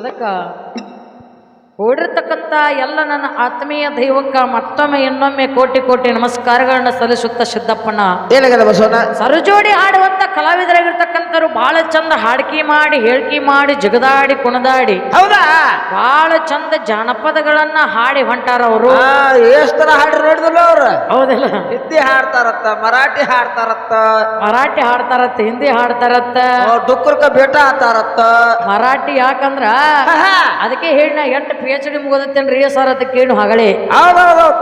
ಅದಕ್ಕ ಕೂಡಿರ್ತಕ್ಕಂಥ ಎಲ್ಲ ನನ್ನ ಆತ್ಮೀಯ ದೈವಕ್ಕ ಮತ್ತೊಮ್ಮೆ ಇನ್ನೊಮ್ಮೆ ಕೋಟಿ ಕೋಟಿ ನಮಸ್ಕಾರಗಳನ್ನ ಸಲ್ಲಿಸುತ್ತ ಸಿದ್ದಪ್ಪನ ಏನಾಗಲ್ಲ ಬಸವಣ್ಣ? ಸರಜೋಡಿ ಹಾಡುವಂತ ಕಲಾವಿದರಾಗಿರ್ತಕ್ಕಂಥವ್ರು ಬಹಳ ಚಂದ ಹಾಡ್ಕಿ ಮಾಡಿ ಹೇಳ್ಕಿ ಮಾಡಿ ಜಗದಾಡಿ ಕುಣದಾಡಿ. ಹೌದಾ? ಬಹಳ ಚಂದ ಜಾನಪದಗಳನ್ನ ಹಾಡಿ ಹೊಂಟಾರ ಅವರು. ಆ, ಎಷ್ಟ್ ತರ ಹಾಡ್ರಿ ನೋಡಿದ್ರಲ್ಲ ಅವ್ರ? ಹೌದಿಲ್ಲ. ಹಿಂದಿ ಹಾಡ್ತಾರತ್ತ ಮರಾಠಿ ಹಾಡ್ತಾರತ್ತ. ಮರಾಠಿ ಹಾಡ್ತಾರತ್ತ ಹಿಂದಿ ಹಾಡ್ತಾರತ್ತ. ಡುಕ್ಕರ್ಕ ಬೇಟ ಹಾಡ್ತಾರತ್ತ ಮರಾಠಿ ಯಾಕಂದ್ರ. ಅದಕ್ಕೆ ಹೇಳಿ ನಾ ಎಷ್ಟು ಪಿ ಎಚ್ ಡಿ ಮುಗೋದತ್ತೇನ್ರಿ ಸರ್ ಅಂತ ಕೇಳು ಹಗಳಿ.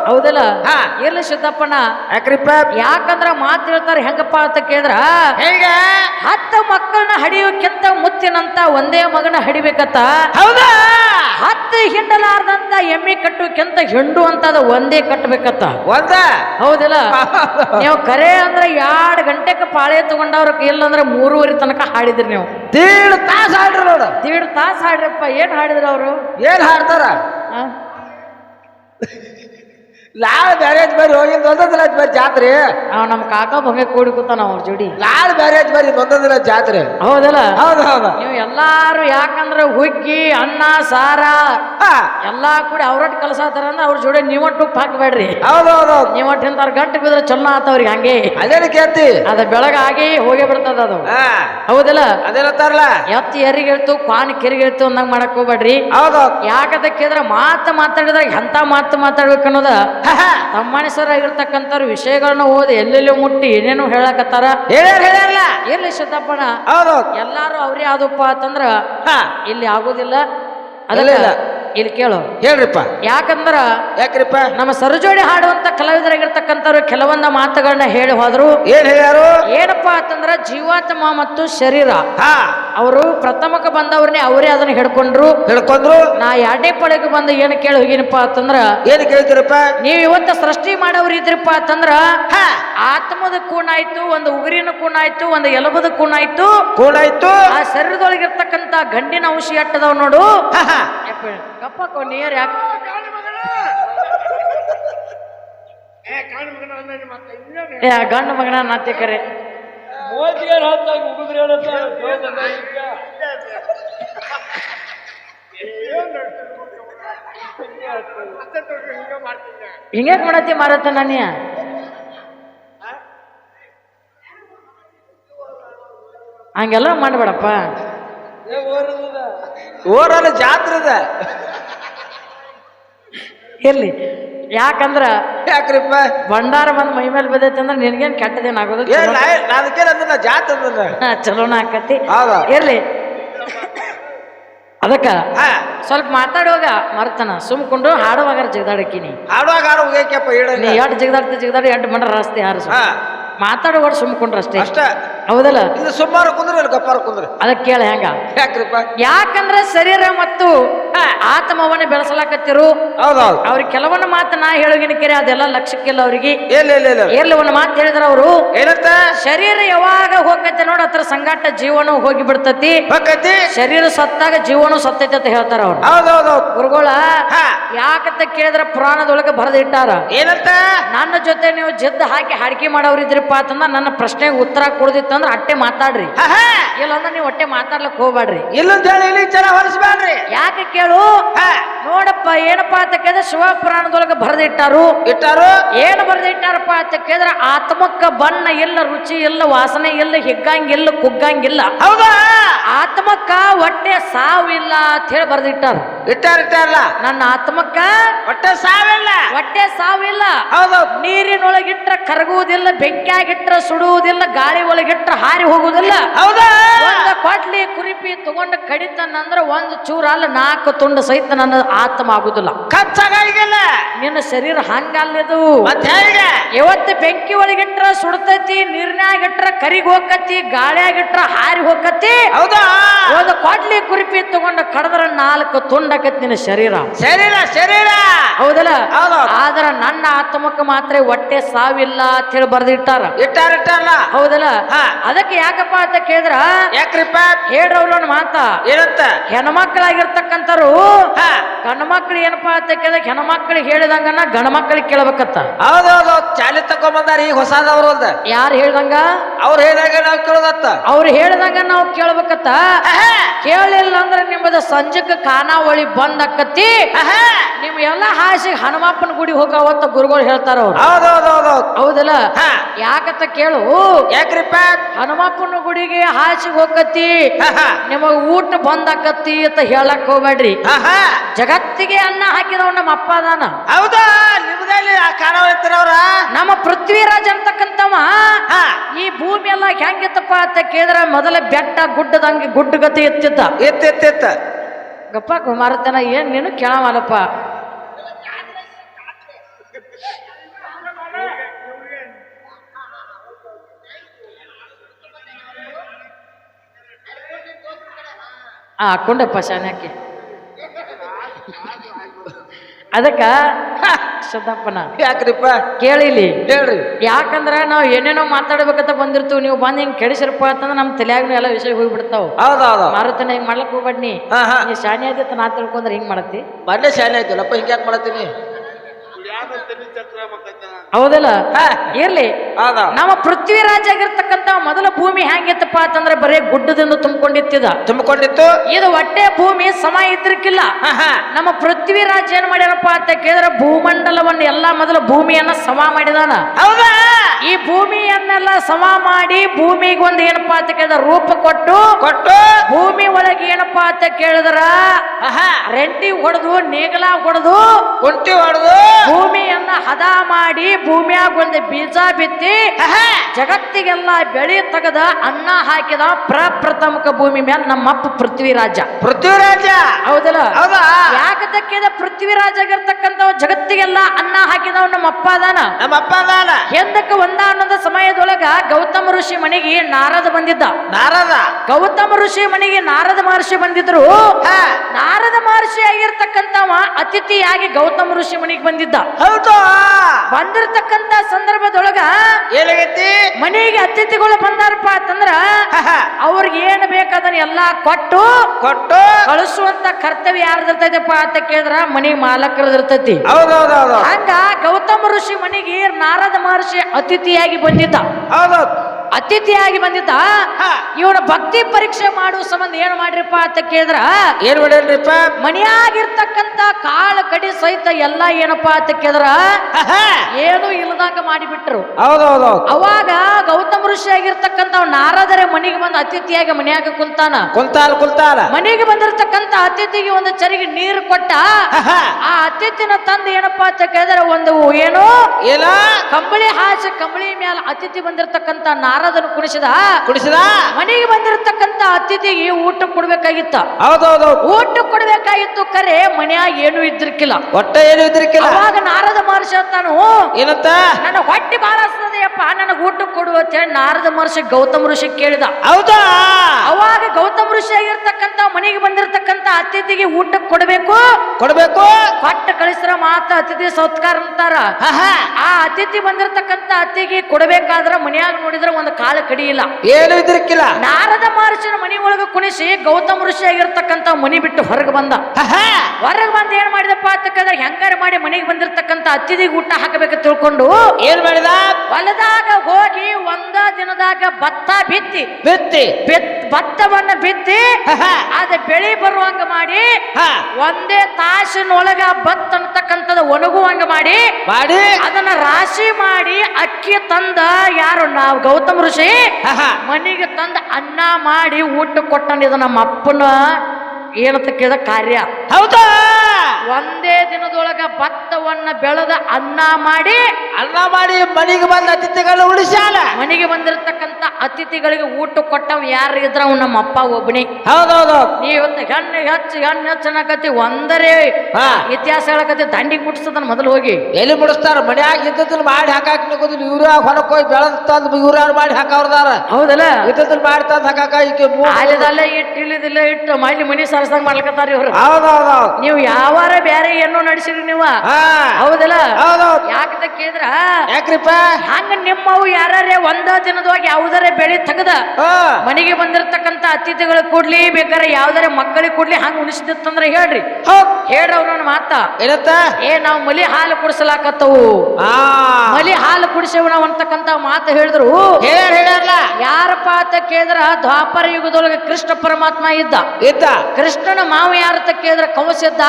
ಹೌದಲ್ಲ? ಹಾ. ಇರ್ಲಿ ಸಿದ್ದಪ್ಪನ ಯಾಕ್ರಿಪ್ಪ ಯಾಕಂದ್ರ ಮಾತು ಹೇಳ್ತಾರೆ ಹೆಂಗಪ್ಪ ಅಂತ ಕೇಳಿದ್ರ? ಹೇಗೆ? ಹತ್ತು ಮಕ್ಕಳನ್ನ ಹಡಿಯೋಕ್ಕಿಂತ ಮುತ್ತಿನಂತ ಒಂದೇ ಮಗನ ಹಡಿಬೇಕತ್ತ? ಹೌದಾ? ಹತ್ತು ಹಿಂಡಲಾರ್ದಂತ ಎಮ್ಮೆ ಕಟ್ಟೋಕ್ಕಿಂತ ಹಿಂಡು ಅಂತದ ಒಂದೇ ಕಟ್ಟಬೇಕತ್ತ ಒಂದ? ಹೌದಿಲ್ಲ? ನೀವು ಕರೆ ಅಂದ್ರೆ ಎರಡು ಗಂಟೆಗೆ ಪಾಳೆ ತಗೊಂಡವ್ರ ಇಲ್ಲಂದ್ರೆ ಮೂರುವರೆ ತನಕ ಹಾಡಿದ್ರಿ ನೀವು. ದೀಡ್ ತಾಸ ಹಾಡ್ರಿ ನೋಡು. ದೀಡ್ ತಾಸು ಹಾಡ್ರಿಪ್ಪ ಏನ್ ಹಾಡಿದ್ರು ಅವರು? ಏನ್ ಹಾಡ್ತಾರ? 啊。ಲಾಳ್ ಬ್ಯಾರೇಜ್ ಬರ್ರಿ ಹೋಗಿಂದ ಒಂದೊಂದಿಲ್ಲ ಬರ್ರಿ ಜಾತ್ರೆ. ಅವ ನಮ್ಮ ಕಾಕ ಭಂಗೆ ಕೂಡಿ ಕೂತಾನ ಅವ್ರ ಜೋಡಿ. ಲಾಳ್ ಬ್ಯಾರೇಜ್ ಬರ್ರಿ ಒಂದೊಂದಿಲ್ಲ ಜಾತ್ರೆ. ಹೌದಲ್ಲ? ಹೌದು ಹೌದು. ನೀವು ಎಲ್ಲಾರು ಯಾಕಂದ್ರೆ ಹುಗ್ಗಿ ಅನ್ನ ಸಾರ ಎಲ್ಲಾ ಕೂಡಿ ಅವ್ರೊಟ್ಟು ಕಲಸಾತಾರ ಅಂದ್ರೆ ಅವ್ರ ಜೋಡಿ ನೀವಟ್ಟು ಉಪ್ಪು ಹಾಕಬೇಡ್ರಿ. ಹೌದು ಹೌದು ಹೌದು. ನೀವಟ್ಟು ಇಂಥವ್ರ ಗಂಟು ಬಿದ್ರೆ ಚಲೋ ಆತವ್ರಿಗೆ ಹಂಗೆ. ಅದೇನು ಕೇಳ್ತಿ? ಅದ ಬೆಳಗಾಗಿ ಹೋಗೇ ಬಿಡ್ತದ ಅದು. ಹೌದಲ್ಲ? ಅದೇನತ್ತಾರಲ್ಲ ಎತ್ತು ಎರಿಗಿಳ್ತು ಕ್ವಾನ್ ಕೆರಿಗಿಳ್ತು ಅಂದಂಗ ಮಾಡಕ್ ಹೋಗ್ಬೇಡ್ರಿ. ಹೌದು ಯಾಕಂತ ಕೇಳಿದ್ರೆ ಮಾತು ಮಾತಾಡಿದಾಗ ಎಂತ ಮಾತು ಮಾತಾಡ್ಬೇಕು ಅನ್ನೋದ ತಮ್ಮನಿಸರಾಗಿರ್ತಕ್ಕಂಥವ್ರ ವಿಷಯಗಳನ್ನ ಓದಿ ಎಲ್ಲೆಲ್ಲಿ ಮುಟ್ಟಿ ಏನೇನು ಹೇಳಕತ್ತಾರ? ಹೇಳಲ್ಲ ಎಲ್ಲಿ ಸಿದ್ದಪ್ಪನ ಹೌದು. ಎಲ್ಲಾರು ಅವ್ರೇ ಆದಪ್ಪ ಅಂತಂದ್ರ ಹಾ. ಇಲ್ಲಿ ಆಗುದಿಲ್ಲ. ಅದಲ್ಲ ಇಲ್ಲ. ಕೇಳು. ಹೇಳ್ರಿಪ್ಪ. ಯಾಕಂದ್ರ ಯಾಕ್ರಿಪ್ಪ? ನಮ್ಮ ಸರಜೋಡಿ ಹಾಡುವಂತ ಕಲಾವಿದರಾಗಿರ್ತಕ್ಕಂಥವ್ರು ಕೆಲವೊಂದ ಮಾತುಗಳನ್ನ ಹೇಳಿ ಹೋದ್ರು. ಏನ್ ಹೇಳ್ಯಾರು? ಏನಪ್ಪಾ ಅಂತಂದ್ರ ಜೀವಾತ್ಮ ಮತ್ತು ಶರೀರ. ಅವರು ಪ್ರಥಮಕ್ಕೆ ಬಂದವ್ರನ್ನೇ ಅವರೇ ಅದನ್ನ ಹಿಡ್ಕೊಂಡ್ರು. ಹಿಡ್ಕೊಂಡ್ರು. ನಾ ಎರಡೇ ಪಡೆಗೆ ಬಂದು ಏನು ಕೇಳಿ ಹೋಗಿನಪ್ಪ ಅಂತಂದ್ರ ಏನ್ ಕೇಳ್ತೀರಪ್ಪ? ನೀವ್ ಇವತ್ತ ಸೃಷ್ಟಿ ಮಾಡೋರು ಇದ್ರಪ್ಪ ಅಂತಂದ್ರ ಹಾ. ಆತ್ಮದ ಕೂಣ ಆಯ್ತು ಒಂದು ಉಗುರಿನ ಕೂಣ ಆಯ್ತು ಒಂದು ಎಲಬದ ಕೂಣ ಆಯ್ತು. ಕೂಡಾಯ್ತು ಆ ಶರೀರದೊಳಗಿರ್ತಕ್ಕಂತ ಗಂಡಿನ ಅಂಶ ಎಟ್ಟದವ್ ನೋಡು. ಕಪ್ಪ. ಕಪ್ಪಕ್ಕೋ ನೀರ್ ಯಾಕ? ಗಂಡ ಮಗನ ನಾತಿಕರೇ ಕರೆ. ಹಿಂಗ್ಯಾಕ್ ಮಾಡತ್ತಿ ಮಾರತ್ತ ನಾನಿಯ ಹಂಗೆಲ್ಲ ಮಾಡ್ಬೇಡಪ್ಪ. ಓರಲ್ಲ ಜಾತ್ರೆ ಇದೆ ಇರ್ಲಿ. ಯಾಕಂದ್ರ ಯಾಕ್ರಿಪ್ಪ? ಭಂಡಾರ ಬಂದ್ ಮೈ ಮೇಲೆ ಬಿದ್ದೈತಿ ಅಂದ್ರೆ ನಿನ್ಗೇನ್ ಕೆಟ್ಟದೇನ್ ಆಗೋದು? ಅಂದ್ರ ಜಾತ್ರೆ ಚಲೋನ ಆಕತಿ. ಇರ್ಲಿ. ಅದಕ್ಕ ಸ್ವಲ್ಪ ಮಾತಾಡುವಾಗ ಮರ್ತನ. ಸುಮ್ಕೊಂಡು ಹಾಡುವಾಗ ಜಿಗದಾಡಕಿನಿ ಹಾಡುವಾಗ ಹಾಡು ಹೋಗ್ಯಾಕಪ್ಪ ನೀ ಎಡ್ ಎಟ್ ಜಿಗದಾಡ್ತಿ ಜಿಗದಾಡಿ ಎಂಟು ಮಂಡ್ರ ರಸ್ತೆ ಹಾರಿಸ. ಮಾತಾಡುವ ಮಾತಾಡುವಾಗ ಸುಮ್ಕೊಂಡ್ರ ಅಷ್ಟೇ. ಅಷ್ಟೇ. ಹೌದಲ್ಲ? ಇದು ಸುಮಾರು ಕುಂದ್ರೆ ಗಪ್ಪಾರ ಕುಂದ್ರೆ. ಅದಕ್ಕೆ ಕೇಳ ಹೆಂಗ? ಯಾಕ್ರಿಪ್ಪ? ಯಾಕಂದ್ರೆ ಶರೀರ ಮತ್ತು ಆತ್ಮವನ್ನ ಬೆಳೆಸಲಾಕತ್ತಿರು. ಹೌದೌದು. ಅವ್ರಿಗೆ ಕೆಲವೊಂದು ಮಾತು ನಾ ಹೇಳೋಗಿನ ಕೆರೆ ಅದೆಲ್ಲ ಲಕ್ಷ್ಯಕ್ಕಿಲ್ಲ ಅವ್ರಿಗೆ. ಎಲ್ಲಿ ಇಲ್ಲ ಇಲ್ಲ ಏರ್ಲಿ ಒಂದು ಮಾತು ಹೇಳಿದ್ರ ಅವರು? ಏನಂತ? ಶರೀರ ಯಾವಾಗ ಹೋಗತ್ತೆ ನೋಡ ಅದ್ರ ಸಂಗಾಟ ಜೀವನ ಹೋಗಿ ಬಿಡ್ತತಿ. ಶರೀರ ಸತ್ತಾಗ ಜೀವನ ಸತ್ತೈತಿ ಅಂತ ಹೇಳ್ತಾರ ಅವ್ರು. ಹೌದೌದು. ಗುರುಗಳ ಹಾ. ಯಾಕಂತ ಕೇಳಿದ್ರ ಪುರಾಣದೊಳಗೆ ಬರೆದಿಟ್ಟಾರ ಏನಂತ? ನನ್ನ ಜೊತೆ ನೀವು ಜಿದ್ದ ಹಾಕಿ ಹಾಡಿಕೆ ಮಾಡೋರಿದ್ರಪ್ಪ ಅಂತಂದ್ರ ನನ್ನ ಪ್ರಶ್ನೆಗೆ ಉತ್ತರ ಕೊಡದಿತ್ತಂದ್ರ ಅಟ್ಟೆ ಮಾತಾಡ್ರಿ. ಇಲ್ಲಂದ್ರ ನೀವು ಒಟ್ಟೆ ಮಾತಾಡ್ಲಕ್ ಹೋಗ್ಬೇಡ್ರಿ ಇಲ್ಲಂತ ಹೇಳಿ ಇಲ್ಲಿ ಜನ ಹೊಲಿಸ್ಬೇಡ್ರಿ ಯಾಕೆ ಕೇಳು? ನೋಡಪ್ಪ ಏನಪ್ಪ ಅಂತ ಕೇಳಿದ್ರೆ ಶಿವಪುರಾಣದೊಳಗೆ ಬರೆದಿಟ್ಟಾರು. ಇಟ್ಟಾರು? ಏನು ಬರೆದಿಟ್ಟಾರಪ್ಪ ಅಂತ ಕೇಳಿದ್ರೆ ಆತ್ಮಕ್ಕ ಬಣ್ಣ ಇಲ್ಲ ರುಚಿ ಇಲ್ಲ ವಾಸನೆ ಇಲ್ಲ ಹಿಗ್ಗಂಗಿಲ್ಲ ಕುಗ್ಗಂಗಿಲ್ಲ ಹೌದಾ? ಆತ್ಮಕ್ಕ ಹೊಟ್ಟೆ ಸಾವಿಲ್ಲ ಅಂತ ಹೇಳಿ ಬರೆದಿಟ್ಟಾರು. ಇಟ್ಟಾರ ಇಟ್ಟಾರಲ್ಲ ನನ್ನ ಆತ್ಮಕ್ಕ ಹೊಟ್ಟೆ ಸಾವಿಲ್ಲ? ಹೊಟ್ಟೆ ಸಾವಿಲ್ಲ ಹೌದು. ನೀರಿನೊಳಗಿಟ್ರ ಕರಗುವುದಿಲ್ಲ ಬೆಂಕಿಯಾಗಿಟ್ರ ಸುಡುವುದಿಲ್ಲ ಗಾಳಿ ಒಳಗಿಟ್ರ ಹಾರಿ ಹೋಗುವುದಿಲ್ಲ. ಹೌದಾ? ಒಂದು ಕೊಡ್ಲಿ ಕುರಿಪಿ ತಗೊಂಡು ಕಡಿತನಂದ್ರ ಒಂದು ಚೂರ ಅಲ್ಲ ನಾಲ್ಕು ತುಂಡು ಸಹಿತ ನನ್ನ ಆತ್ಮ ಆಗುದಿಲ್ಲ. ಕಚ್ಚಾಗಿಲ್ಲ ನಿನ್ನ ಶರೀರ ಹಂಗಲ್ಲದು. ಇವತ್ತು ಬೆಂಕಿ ಒಳಗಿಟ್ರ ಸುಡ್ತೈತಿ ನೀರ್ನಾಗಿಟ್ರ ಕರಿಗ್ ಹೋಗತಿ ಗಾಳಿಯಾಗಿಟ್ರ ಹಾರಿ ಹೋಗತಿ ಹೌದಾ? ಒಂದು ಕೊಡ್ಲಿ ಕುರಿಪಿ ತಗೊಂಡ ಕಡದ್ರ ನಾಲ್ಕು ತುಂಡಕತಿ ನಿನ್ನ ಶರೀರ. ಶರೀರ ಶರೀರ. ಹೌದಲ್ಲ. ಆದ್ರ ನನ್ನ ಆತ್ಮಕ್ಕೆ ಮಾತ್ರ ಹೊಟ್ಟೆ ಸಾವಿಲ್ಲ ಅಂತ ಹೇಳಿ ಬರ್ದಿಟ್ಟಾರ. ಇಟ್ಟಾರ ಇಟ್ಟಾರಲ್ಲ? ಹೌದಲ್ಲ. ಅದಕ್ಕೆ ಯಾಕಪ್ಪ ಅಂತ ಕೇಳಿದ್ರ? ಯಾಕ್ರಿಪ್ಪ? ಹೇಳ್ರವ್ರ ಮಾತಾ ಮಾತ. ಏನಂತ? ಹೆಣ್ಮಕ್ಳಾಗಿರ್ತಕ್ಕಂಥವ್ರು ಹಾ ಗಂಡು ಮಕ್ಳು ಏನಪ್ಪಾ ಅಂತ ಕೇಳಿದ್ರೆ ಹೆಣ್ಮಕ್ಳಿಗೆ ಹೇಳಿದಂಗನ ಗಂಡ ಮಕ್ಳಿಗೆ ಕೇಳ್ಬೇಕತ್ತ ಹೌದೌದು ಚಾಲಿ ತಕೊಂಬಂದಾರ ಈಗ ಹೊಸದವ್ರು ಅಂತ ಯಾರು ಹೇಳ್ದಂಗ? ಅವ್ರು ಹೇಳಿದಾಗ ನಾವು ಕೇಳೋದತ್ತ. ಅವ್ರು ಹೇಳ್ದಂಗ ನಾವು ಕೇಳ್ಬೇಕತ್ತ. ಕೇಳಿಲ್ಲ ಅಂದ್ರೆ ನಿಮ್ಮದ ಸಂಜಕ್ಕೆ ಖಾನಾವಳಿ ಬಂದ್ ಆಕತಿ ನಿಮ್ ಎಲ್ಲ ಹಾಸಿ ಹನುಮಪ್ಪನ ಗುಡಿ ಹೋಗವತ್ತ ಗುರುಗಳು ಹೇಳ್ತಾರ ಅವ್ರು. ಹೌದಲ್ಲ. ಯಾಕತ್ತ ಕೇಳು. ಯಾಕ್ರಿಪ್ಪ ಹನುಮಪ್ಪನ ಗುಡಿಗೆ ಹಾಸಿಗೆ ಹೋಗತಿ ನಿಮಗ ಊಟ ಬಂದ್ ಆಕತಿ ಅಂತ ಹೇಳಕ್ ಹೋಗ್ಬೇಡ್ರಿ. ಜಗತ್ತಿಗೆ ಅನ್ನ ಹಾಕಿದವ್ ನಮ್ಮ ಅಪ್ಪ ಅದಾನ. ಹೌದಾ? ನಿಮ್ದಲ್ಲಿ ಆ ಕಾಣವತ್ತಿರವ್ರ ನಮ್ಮ ಪೃಥ್ವಿರಾಜ್ ಅಂತಕ್ಕಂಥವ ಈ ಭೂಮಿ ಎಲ್ಲ ಹೆಂಗಿತ್ತಪ್ಪ ಅಂತ ಕೇಳಿದ್ರೆ ಮೊದಲ ಬೆಟ್ಟ ಗುಡ್ಡದಂಗೆ ಗುಡ್ಡಗತಿ ಎತ್ತಿದ್ದ. ಎತ್ತ ಎತ್ತ ಎತ್ತ. ಗಪ್ಪ ಕುಮಾರತನ ಏನ್ ನೀನು ಕೇಳವಲ್ಲಪ್ಪ. ಆ ಹಾಕೊಂಡಪ್ಪ ಶಾನ್ಯಾಕಿ. ಅದಕ್ಕ ಸದಪ್ಪನ ಯಾಕ್ರಿಪ್ಪ? ಕೇಳಿಲಿ. ಹೇಳ್ರಿ. ಯಾಕಂದ್ರೆ ನಾವು ಏನೇನೋ ಮಾತಾಡ್ಬೇಕಂತ ಬಂದಿರ್ತೀವಿ ನೀವು ಬಂದು ಹಿಂಗ್ ಕೆಡಿಸಿರಪ್ಪ ಅಂತಂದ್ರೆ ನಮ್ಮ ತಲೆಯಾಗ ಎಲ್ಲ ವಿಷಯ ಹೋಗ್ಬಿಡ್ತಾವ. ಹೌದೌದು. ಮಾರುತನ ಹಿಂಗ್ ಮಾಡ್ಲಕ್ ಹೋಗ್ಬೇಡ್ನಿ. ನೀ ಶಾನಿ ಆದಿತ್ತ ನಾ ತಿಳ್ಕೊಂಡ್ರೆ ಹಿಂಗ್ ಮಾಡತ್ತಿ. ಮೊನ್ನೆ ಶಾಣಿ ಆಯ್ತಲ್ಲಪ್ಪ ಹಿಂಗ್ಯಾಕ್ ಮಾಡತ್ತೀನಿ? ಹೌದಲ್ಲ. ಇರ್ಲಿ. ನಮ್ಮ ಪೃಥ್ವಿರಾಜ್ ಆಗಿರ್ತಕ್ಕಂತ ಮೊದಲ ಭೂಮಿ ಹೆಂಗಿತ್ತಪ್ಪ ಅಂತಂದ್ರೆ ಬರೇ ಗುಡ್ಡದಿಂದ ತುಂಬಿಕೊಂಡಿತ್ತಿದ ತುಂಬಿಕೊಂಡಿತ್ತು? ಇದು ಒಟ್ಟೆ ಭೂಮಿ ಸಮ ಇದ್ರಕ್ಕಿಲ್ಲ ನಮ್ಮ ಪೃಥ್ವಿರಾಜ್ ಏನ್ ಮಾಡ್ಯಾರಪ್ಪ ಅಂತ ಕೇಳಿದ್ರೆ ಭೂಮಂಡಲವನ್ನ ಎಲ್ಲಾ ಮೊದಲು ಭೂಮಿಯನ್ನ ಸಮ ಮಾಡಿದಾನ. ಹೌದಾ? ಈ ಭೂಮಿಯನ್ನೆಲ್ಲ ಸಮ ಮಾಡಿ ಭೂಮಿಗೆ ಒಂದು ಏನಪ್ಪಾ ಅಂತ ಕೇಳಿದ್ರೆ ರೂಪ ಕೊಟ್ಟು ಕೊಟ್ಟು? ಭೂಮಿ ಒಳಗೆ ಏನಪ್ಪಾ ಅಂತ ಕೇಳಿದ್ರ. ರೆಂಟಿ ಹೊಡೆದು ನೇಗಲ ಹೊಡೆದು ಕುಂಟಿ ಹೊಡೆದು. ಭೂಮಿಯನ್ನ ಹದ ಮಾಡಿ ಭೂಮಿಯಾಗ ಒಂದು ಬೀಜ ಬಿತ್ತಿ ಜಗತ್ತಿಗೆಲ್ಲ ಬೆಳೆ ತೆಗೆದ ಅನ್ನ ಹಾಕಿದ ಪ್ರಪ್ರಥಮಕ ಭೂಮಿ ಮೇಲೆ ನಮ್ಮಪ್ಪ ಪೃಥ್ವಿರಾಜ. ಪೃಥ್ವಿರಾಜ. ಹೌದಲ್ಲ? ಹೌದಾ? ಯಾಕದಕ್ಕಿದ ಪೃಥ್ವಿರಾಜ ಆಗಿರ್ತಕ್ಕಂಥವ್ ಜಗತ್ತಿಗೆಲ್ಲ ಅನ್ನ ಹಾಕಿದವ್ ನಮ್ಮ ಅಪ್ಪ ಅದಾನ? ನಮ್ಮ ಅಪ್ಪ ಅದಾನ. ಎಂದಕ್ಕೆ ಒಂದಾನೊಂದ ಸಮಯದೊಳಗ ಗೌತಮ ಋಷಿ ಮನೆಗೆ ನಾರದ ಬಂದಿದ್ದ. ನಾರದ. ಗೌತಮ ಋಷಿ ಮನೆಗೆ ನಾರದ ಮಹರ್ಷಿ ಬಂದಿದ್ರು. ನಾರದ ಮಹರ್ಷಿ ಆಗಿರ್ತಕ್ಕಂಥವ ಅತಿಥಿಯಾಗಿ ಗೌತಮ ಋಷಿ ಮನೆಗೆ ಬಂದಿದ್ದ. ಹೌದು. ಬಂದಿರತಕ್ಕಂತ ಸಂದರ್ಭದೊಳಗ ಏನಾಗೈತಿ? ಮನೆಗೆ ಅತಿಥಿಗಳು ಬಂದಾರಪ್ಪ ಅಂತಂದ್ರ ಅವ್ರಿಗೆ ಏನ್ ಬೇಕದನ್ನ ಎಲ್ಲಾ ಕೊಟ್ಟು ಕೊಟ್ಟು ಕಳಿಸುವಂತ ಕರ್ತವ್ಯ ಯಾರ್ದಿರ್ತೈತಪ್ಪ ಅಂತ ಕೇಳಿದ್ರ ಮನೆ ಮಾಲಕರದಿರ್ತೈತಿ. ಹೌದೌದೌದು. ಹಂಗ ಗೌತಮ ಋಷಿ ಮನೆಗೆ ನಾರದ ಮಹರ್ಷಿ ಅತಿಥಿಯಾಗಿ ಬಂದಿದ್ದ. ಹೌದೌದು ಅತಿಥಿಯಾಗಿ ಬಂದಿದ್ದ. ಇವನ ಭಕ್ತಿ ಪರೀಕ್ಷೆ ಮಾಡುವ ಸಂಬಂಧ ಏನ್ ಮಾಡ್ರಿಪ್ಪ ಅಂತ ಕೇಳಿದ್ರ ಏನ್ ಮಾಡಿರ್ರಿಪ್ಪ ಮನೆಯಾಗಿರ್ತಕ್ಕಂತ ಕಾಳು ಕಡಿ ಸಹಿತ ಎಲ್ಲ ಏನಪ್ಪಾ ಅಂತ ಕೇಳಿದ್ರ ಏನು ಇಲ್ಲದಂಗ ಮಾಡಿಬಿಟ್ರು. ಹೌದೌದು ಅವಾಗ ಗೌತಮ ಋಷಿ ಆಗಿರ್ತಕ್ಕಂತ ನಾರದರೆ ಮನೆಗೆ ಬಂದು ಅತಿಥಿಯಾಗಿ ಮನೆಯಾಗ ಕುಂತಾನ. ಕುಂತಾಲ ಕುಂತಾಲ. ಮನೆಗೆ ಬಂದಿರತಕ್ಕಂತ ಅತಿಥಿಗೆ ಒಂದು ಚರಿಗೆ ನೀರು ಕೊಟ್ಟ. ಆ ಅತಿಥಿನ ತಂದು ಏನಪ್ಪಾ ಅಂತ ಕೇಳಿದ್ರೆ ಒಂದು ಏನು ಕಂಬಳಿ ಹಾಸಿ ಕಂಬಳಿ ಮೇಲೆ ಅತಿಥಿ ಬಂದಿರತಕ್ಕಂತ ನಾರದನ ಕುಣಿಸಿದ? ಕುಡಿಸಿದ ಮನೆಗೆ ಬಂದಿರತಕ್ಕಂತ ಅತಿಥಿಗೆ ಊಟ ಕೊಡ್ಬೇಕಾಗಿತ್ತ. ಹೌದೌದು. ಊಟ ಕೊಡ್ಬೇಕಾಗಿತ್ತು ಕರೆ ಮನ್ಯಾಗ ಏನು ಇದ್ರಿಕಿಲ್ಲ ಒಟ್ಟ ಏನು ಇದ್ರಿಕಿಲ್ಲ ಅವಾಗ ನಾರದ ಮಹರ್ಷಿ ಅಂತಾನು ಏನಂತ? ನನ್ನ ಹೊಟ್ಟೆ ಬಾಳ ಅಪ್ಪ ನನಗೆ ಊಟ ಕೊಡು ಅಂತ ಹೇಳಿ ನಾರದ ಮಹರ್ಷಿ ಗೌತಮ ಋಷಿ ಕೇಳಿದ. ಹೌದಾ? ಅವಾಗ ಗೌತಮ ಋಷಿ ಆಗಿರ್ತಕ್ಕಂತ ಮನೆಗೆ ಬಂದಿರತಕ್ಕಂತ ಅತಿಥಿಗೆ ಊಟ ಕೊಡಬೇಕು. ಕೊಡ್ಬೇಕು? ಕೊಟ್ಟ ಕಳಿಸ್ರ ಮಾತ ಅತಿಥಿ ಸತ್ಕಾರ ಅಂತಾರ. ಆ ಅತಿಥಿ ಬಂದಿರತಕ್ಕಂತ ಅತಿಥಿಗೆ ಕೊಡಬೇಕಾದ್ರ ಮನ್ಯಾಗ ನೋಡಿದ್ರೆ ಒಂದು ಕಾಳು ಕಡಿಯಿಲ್ಲ ಏನು ಇದಕ್ಕಿಲ್ಲ ನಾರದ ಮಹರ್ಷಿನ ಮನೆ ಒಳಗೆ ಕುಣಿಸಿ ಗೌತಮ ಋಷಿ ಆಗಿರ್ತಕ್ಕಂತ ಮನಿ ಬಿಟ್ಟು ಹೊರಗೆ ಬಂದ. ಹೊರಗೆ ಬಂದ ಏನ್ ಮಾಡಿದಪ್ಪ ಅಂತಕ್ಕಂದ್ರೆ ಹೆಂಗಾರ ಮಾಡಿ ಮನೆಗೆ ಬಂದಿರತಕ್ಕಂತ ಅತಿಥಿಗೆ ಊಟ ಹಾಕಬೇಕು ತಿಳ್ಕೊಂಡು ಏನ್ ಮಾಡಿದ? ಹೊಲದಾಗ ಹೋಗಿ ಒಂದ ದಿನದಾಗ ಭತ್ತ ಬಿತ್ತಿ. ಬಿತ್ತಿ. ಬಿತ್ ಭತ್ತವನ್ನ ಬಿತ್ತಿ. ಅದ ಬೆಳಿ ಬರುವಂಗ ಮಾಡಿ. ಒಂದೇ ತಾಸಿನೊಳಗ ಭತ್ತ ಅಂತಕ್ಕಂಥದ್ದು ಒಣಗುವಂಗ ಮಾಡಿ ಮಾಡಿ. ಅದನ್ನ ರಾಶಿ ಮಾಡಿ ಅಕ್ಕಿ ತಂದ ಯಾರು? ನಾವು ಗೌತಮ ಋಷಿ. ಮನೆಗೆ ತಂದ ಅನ್ನ ಮಾಡಿ ಊಟ ಕೊಟ್ಟನ ಇದು ನಮ್ಮ ಅಪ್ಪನ ಏನಂತ ಕೇಳಿದ ಕಾರ್ಯ. ಹೌದಾ? ಒಂದೇ ದಿನದೊಳಗ ಭತ್ತವನ್ನ ಬೆಳೆದ ಅನ್ನ ಮಾಡಿ ಅನ್ನ ಮಾಡಿ ಮನೆಗೆ ಬಂದ ಅತಿಥಿಗಳು ಉಳಿಸಾಲ ಮನೆಗೆ ಬಂದಿರತಕ್ಕಂತ ಅತಿಥಿಗಳಿಗೆ ಊಟ ಕೊಟ್ಟವ್ ಯಾರು ಇದ್ರ ಅವ್ ನಮ್ಮ ಅಪ್ಪ ಒಬ್ಬನೇ. ಹೌದೌದು. ಈ ಒಂದು ಹೆಣ್ಣು ಹೆಚ್ಚು ಹೆಣ್ಣು ಹೆಚ್ಚು ಅನ್ನಕತ್ತಿ ಒಂದರೇ. ಇತಿಹಾಸ ಹೇಳಕತ್ತಿ ದಂಡಿಗೆ ಮುಟ್ಟಿಸ್ತದನ್ ಮೊದಲು ಹೋಗಿ. ಎಲ್ಲಿ ಮುಡಿಸ್ತಾರ ಮನ್ಯಾಗ ಇದ್ದದನ್ನ ಮಾಡಿ ಹಾಕಾಕ ನಿಗೋದಿಲ್ಲ ಇವ್ರ ಹೊಲಕ್ ಹೋಗಿ ಬೆಳೆದ ತಂದು ಇವ್ರ ಮಾಡಿ ಹಾಕವ್ರದಾರ. ಹೌದಲ್ಲ? ಇದ್ದದನ್ನ ಮಾಡಿ ತಂದು ಹಾಕಾಕ ಈಕೆ ಅಲ್ಲದಲ್ಲ ಇಟ್ಟು ಇಲ್ಲಿದಿಲ್ಲ ಇಟ್ಟು ಮನೆ ಮನಿ ಸರಸಂಗ್ ಮಾಡ್ಲಕತ್ತಾರ ಇವ್ರು. ಹೌದೌದು. ನೀವು ಯಾವಾರ ಬ್ಯಾರೆ ಏನೋ ನಡೆಸಿರಿ ನೀವ? ಹೌದಲ್ಲ? ಯಾಕದ ಕೇಳಿದ್ರ? ಯಾಕ್ರಿಪ್ಪ? ಹಂಗ ನಿಮ್ಮವು ಯಾರೇ ಒಂದ ದಿನದೊಳಗೆ ಯಾವ್ದಾರ ಬೆಳಿ ತೆಗದ ಮನೆಗೆ ಬಂದಿರತಕ್ಕಂತ ಅತಿಥಿಗಳು ಕೊಡ್ಲಿ ಬೇಕಾರೆ ಯಾವ್ದಾರ ಮಕ್ಕಳಿಗೆ ಕೊಡ್ಲಿ ಹಂಗ ಉಣಿಸ್ತಿತ್ತಂದ್ರ ಹೇಳ್ರಿ. ಹೇಳ್ರಿ ಅವ್ರನ್ನ ಮಾತ. ಏನತ್ತ? ಏ ನಾವ್ ಮಲಿ ಹಾಲು ಕುಡಿಸಲಾಕತ್ತವು. ಮಲಿ ಹಾಲು ಕುಡಿಸೇವ ನಾವು ಅಂತಕ್ಕಂತ ಮಾತು ಹೇಳಿದ್ರು. ಹೇಳಲ್ಲ ಯಾರಪ್ಪ ಅಂತ ಕೇಳಿದ್ರ ದ್ವಾಪರ ಯುಗದೊಳಗೆ ಕೃಷ್ಣ ಪರಮಾತ್ಮ ಇದ್ದ. ಇದ್ದ. ಕೃಷ್ಣನ ಮಾವು ಯಾರತ್ತ ಕೇಳಿದ್ರ ಕಂಸ ಇದ್ದ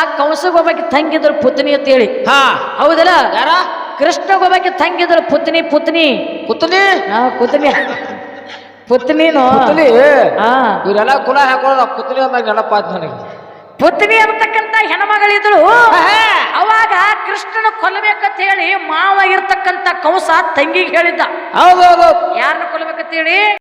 ಕಂಸಗೊಬ್ಬಕ್ಕೆ ತಂಗಿದ್ರು ಪುತ್ನಿ ಅಂತ ಹೇಳಿ ಹಾ. ಹೌದಲ್ಲ? ಯಾರ? ಕೃಷ್ಣ ಕೃಷ್ಣಗೊಬ್ಬಕ್ಕೆ ತಂಗಿದ್ರು ಪುತ್ನಿ ಪುತ್ನಿ. ಪುತ್ನಿ? ಹಾ ಪುತ್ನಿ. ಪುತ್ನಿನು? ಕುತ್ತಲಿ ಹಾ. ಇವರೆಲ್ಲ ಕುಲ ಹಾಕೊಳ್ಳೋದ ಕುತ್ತಲಿ ಅಂದಾಗ ನೆನಪ ಆಯ್ತು ನನಗೆ. ಪುತ್ನಿ ಅಂತಕ್ಕಂತ ಹೆಣ್ಮಗಳಿದ್ರು. ಅವಾಗ ಕೃಷ್ಣನ ಕೊಲ್ಲಬೇಕಂತ ಹೇಳಿ ಮಾವ ಇರ್ತಕ್ಕಂತ ಕಂಸ ತಂಗಿಗೆ ಹೇಳಿದ್ದ. ಹೌದೌದು ಯಾರನ್ನ ಕೊಲ್ಲಬೇಕಂತ ಹೇಳಿ